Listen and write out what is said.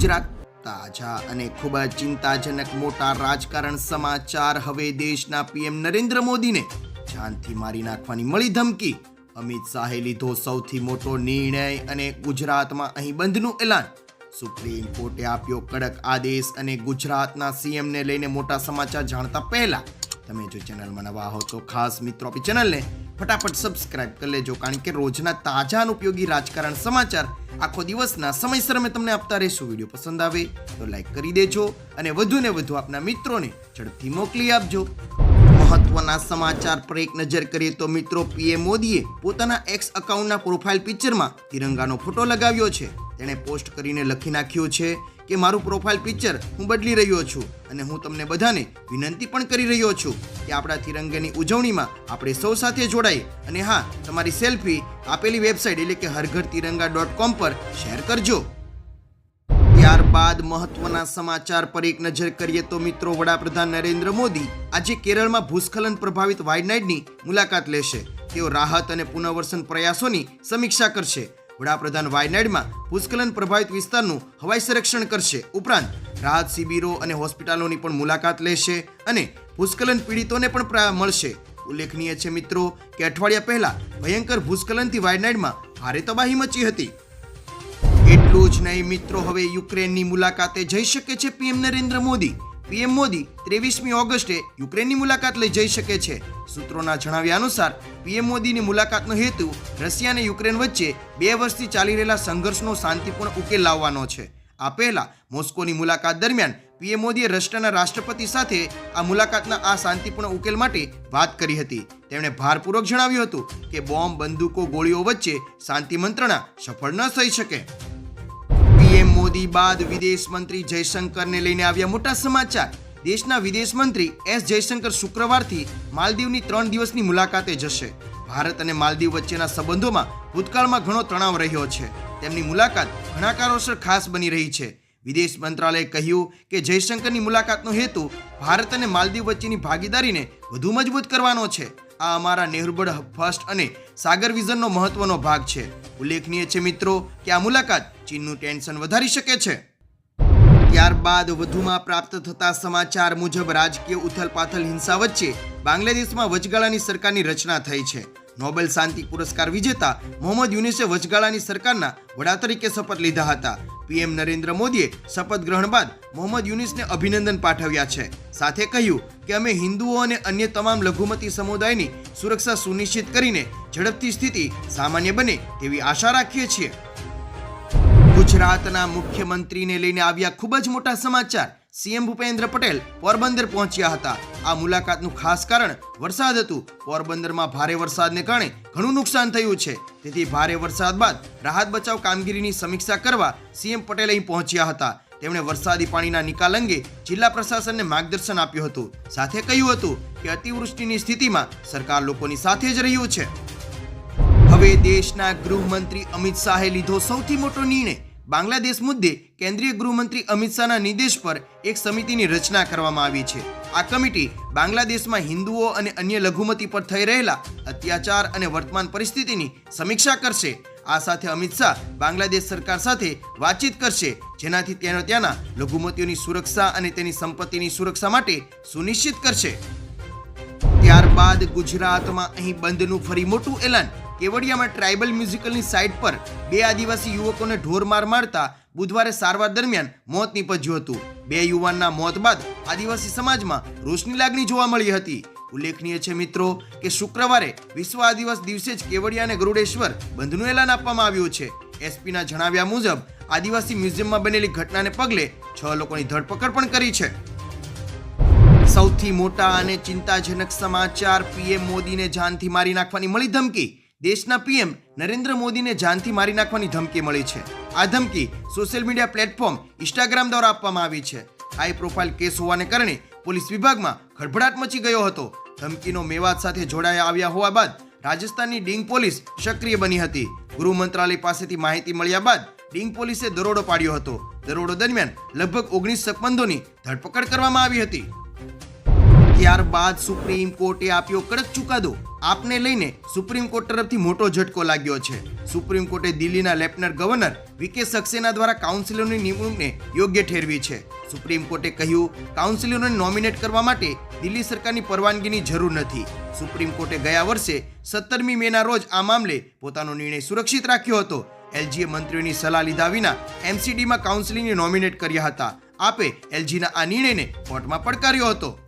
ગુજરાત તાજા અને ખૂબ જ ચિંતાજનક મોટા રાજકારણ સમાચાર હવે દેશના પીએમ નરેન્દ્ર મોદીને જાનથી મારી નાખવાની મળી ધમકી. અમિત શાહે લીધો સૌથી મોટો નિર્ણય અને ગુજરાતમાં અહીં બંધનું એલાન. સુપ્રીમ કોર્ટે આપ્યો કડક આદેશ અને ગુજરાતના સીએમને લઈને મોટા સમાચાર જાણતા પહેલા તમે જો ચેનલમાં નવા હો તો ખાસ મિત્રો આપણી ચેનલને ફટાફટ સબસ્ક્રાઇબ કરી લેજો, કારણ કે રોજના તાજા અને ઉપયોગી રાજકારણ સમાચાર આખો દિવસના સમયસર અમે તમને આપતા રહીશું. વીડિયો પસંદ આવે તો લાઈક કરી દેજો અને વધુ ને વધુ આપના મિત્રોને ઝડપથી મોકલી આપજો. મહત્વના સમાચાર પર એક નજર કરીએ તો મિત્રો પીએમ મોદીએ પોતાના એક્સ અકાઉન્ટના પ્રોફાઇલ પિક્ચરમાં તિરંગાનો ફોટો લગાવ્યો છે. તેણે પોસ્ટ કરીને લખી નાખ્યું છે કે મારું પ્રોફાઇલ પિક્ચર હું બદલી રહ્યો છું. અને હું તમને બધાને વિનંતી પણ કરી રહ્યો છું કે આપણા તિરંગાની ઉજવણીમાં આપણે સૌ સાથે જોડાઈ અને હા, તમારી સેલ્ફી આપેલી વેબસાઇટ એટલે કે હરઘર તિરંગા ડોટ કોમ પર શેર કરજો. ત્યારબાદ મહત્વના સમાચાર પર એક નજર કરીએ તો મિત્રો, વડાપ્રધાન નરેન્દ્ર મોદી આજે કેરળમાં ભૂસ્ખલન પ્રભાવિત વાયનાડની મુલાકાત લેશે. તેઓ રાહત અને પુનર્વસન પ્રયાસોની સમીક્ષા કરશે. વડાપ્રધાન વાયનાડમાં ભૂસ્ખલન પ્રભાવિત વિસ્તારનું હવાઈ સંરક્ષણ કરશે. ઉપરાંત, રાહત શિબિરો અને હોસ્પિટલોની પણ મુલાકાત લેશે અને ભૂસ્ખલન પીડિતોને પણ મળશે. ઉલ્લેખનીય છે મિત્રો કે અઠવાડિયા પહેલા ભયંકર ભૂસ્ખલનથી વાયનાડમાં ભારે તબાહી મચી હતી. એટલું જ નહીં મિત્રો, હવે યુક્રેનની મુલાકાતે જઈ શકે છે પીએમ નરેન્દ્ર મોદી. પીએમ મોદી ત્રેવીસમી ઓગસ્ટે યુક્રેનની મુલાકાત લઈ જઈ શકે છે. સૂત્રોના જણાવ્યા અનુસાર, પીએમ મોદીની મુલાકાતનો હેતુ રશિયા અને યુક્રેન વચ્ચે બે વર્ષથી ચાલી રહેલા સંઘર્ષનો શાંતિપૂર્ણ ઉકેલ લાવવાનો છે. આ પહેલા મોસ્કોની મુલાકાત દરમિયાન પીએમ મોદીએ રશિયાના રાષ્ટ્રપતિ સાથે આ મુલાકાતના આ શાંતિપૂર્ણ ઉકેલ માટે વાત કરી હતી. તેમણે ભારપૂર્વક જણાવ્યું હતું કે બોમ્બ, બંદૂકો, ગોળીઓ વચ્ચે શાંતિ મંત્રણા સફળ ન થઈ શકે. મોદી બાદ વિદેશ મંત્રી જયશંકરને લઈને આવ્યા મોટા સમાચાર. દેશના વિદેશ મંત્રી એસ જયશંકર શુક્રવારથી માલદીવની ત્રણ દિવસની મુલાકાતે જશે. ભારત અને માલદીવ વચ્ચેના સંબંધોમાં ભૂતકાળમાં ઘણો તણાવ રહ્યો છે. તેમની મુલાકાત ઘણા કારણોસર ખાસ બની રહી છે. વિદેશ મંત્રાલયે કહ્યું કે જયશંકરની મુલાકાતનો હેતુ ભારત અને માલદીવ વચ્ચેની ભાગીદારીને વધુ મજબૂત કરવાનો છે. આ અમારા નેહરુબડ ફર્સ્ટ અને સાગર વિઝનનો મહત્વનો ભાગ છે. ઉલ્લેખનીય છે મિત્રો કે આ મુલાકાત ચીનનું ટેન્શન વધારી શકે છે. ત્યારબાદ વધુમાં પ્રાપ્ત થતા સમાચાર મુજબ રાજકીય ઉથલપાથલ હિંસા વચ્ચે બાંગ્લાદેશમાં વચગાળાની સરકારની રચના થઈ છે. નોબેલ શાંતિ પુરસ્કાર વિજેતા મોહમ્મદ યુનિસે વચગાળાની સરકારના વડા તરીકે શપથ લીધા હતા. પીએમ નરેન્દ્ર મોદીએ શપથ ગ્રહણ બાદ મોહમ્મદ યુનિસને અભિનંદન પાઠવ્યા છે. સાથે કહ્યું કે અમે હિન્દુઓ અને અન્ય તમામ લઘુમતી સમુદાયની સુરક્ષા સુનિશ્ચિત કરીને ઝડપથી સ્થિતિ સામાન્ય બને તેવી આશા રાખીએ છીએ. ગુજરાતના મુખ્યમંત્રીને લઈને આવ્યા ખૂબ જ મોટા સમાચાર. સીએમ ભૂપેન્દ્ર પટેલ પોરબંદર પહોંચ્યા હતા. આ મુલાકાતનું ખાસ કારણ વરસાદ હતું. પોરબંદરમાં ભારે વરસાદને કારણે ઘણું નુકસાન થયું છે. તેથી ભારે વરસાદ બાદ રાહત બચાવ કામગીરીની સમીક્ષા કરવા સીએમ પટેલ અહીં પહોંચ્યા હતા. તેમણે વરસાદી પાણીના નિકાલ અંગે જિલ્લા પ્રશાસનને માર્ગદર્શન આપ્યું હતું. સાથે કહ્યું હતું કે અતિવૃષ્ટિની સ્થિતિમાં સરકાર લોકોની સાથે જ રહ્યું છે. હવે દેશના ગૃહમંત્રી અમિત શાહે લીધો સૌથી મોટો નિર્ણય. બાંગ્લાદેશ મુદ્દે કેન્દ્રીય ગૃહમંત્રી અમિત શાહના નિર્દેશ પર એક સમિતિની રચના કરવામાં આવી છે. આ કમિટી બાંગ્લાદેશમાં હિન્દુઓ અને અન્ય લઘુમતી પર થઈ રહેલા અત્યાચાર અને વર્તમાન પરિસ્થિતિની સમીક્ષા કરશે. આ સાથે અમિત શાહ બાંગ્લાદેશ સરકાર સાથે વાતચીત કરશે, જેનાથી તેનો ત્યાંના લઘુમતીઓની સુરક્ષા અને તેની સંપત્તિની સુરક્ષા માટે સુનિશ્ચિત કરશે. ત્યારબાદ ગુજરાતમાં અહીં બંધનું ફરી મોટું એલાન. કેવડિયામાં ટ્રાઇબલ મ્યુઝિકલની સાઇટ પર બે આદિવાસી યુવકોને ઢોર માર મારતા બુધવારે સારવાર દરમિયાન મોત નીપજ્યું હતું. બે યુવાનના મોત બાદ આદિવાસી સમાજમાં રોષની લાગણી જોવા મળી હતી. ઉલ્લેખનીય છે મિત્રો કે શુક્રવારે વિશ્વ આદિવાસી દિવસે જ કેવડિયા અને ગરુડેશ્વર બંધનું એલાન આપવામાં આવ્યું છે. એસપીના જણાવ્યા મુજબ, આદિવાસી મ્યુઝિયમમાં બનેલી ઘટનાને પગલે છ લોકોની ધરપકડ પણ કરી છે. સૌથી મોટા અને ચિંતાજનક સમાચાર પીએમ મોદીને જાનથી મારી નાખવાની મળી ધમકી દેશના પીએમ નરેન્દ્ર મોદીને જાનથી મારી નાખવાની ધમકી મળી છે. આ ધમકી સોશિયલ મીડિયા પ્લેટફોર્મ ઇન્સ્ટાગ્રામ દ્વારા આપવામાં આવી છે. હાઈ પ્રોફાઇલ કેસ હોવાને કારણે પોલીસ વિભાગમાં ખળભળાટ મચી ગયો હતો. ધમકીનો મેવાત સાથે જોડાયા આવ્યા હોવા બાદ રાજસ્થાનની ડીંગ પોલીસ સક્રિય બની હતી. ગૃહ મંત્રાલય પાસેથી માહિતી મળ્યા બાદ ડીંગ પોલીસે દરોડો પાડ્યો હતો. દરોડો દરમિયાન લગભગ ઓગણીસ શકમંદોની ધરપકડ કરવામાં આવી હતી. ત્યારબાદ સુપ્રીમ કોર્ટે આપ્યો કડક ચુકાદો. આપને લઈને સુપ્રીમ કોર્ટ તરફથી મોટો ઝટકો લાગ્યો છે. સુપ્રીમ કોર્ટે દિલ્હીના લેફ્ટનન્ટ ગવર્નર વીકે સક્સેના દ્વારા કાઉન્સિલરની નિમણૂકને યોગ્ય ઠેરવી છે. સુપ્રીમ કોર્ટે કહ્યું, કાઉન્સિલરોને નોમિનેટ કરવા માટે દિલ્હી સરકારની પરવાનગીની જરૂર નથી. સુપ્રીમ કોર્ટે ગયા વર્ષે સત્તરમી મેના રોજ આ મામલે પોતાનો નિર્ણય સુરક્ષિત રાખ્યો હતો. એલજીએ મંત્રીઓની સલાહ લીધા વિના એમસીડીમાં કાઉન્સિલિંગને નોમિનેટ કર્યા હતા. આપે એલજીના આ નિર્ણયને કોર્ટમાં પડકાર્યો હતો.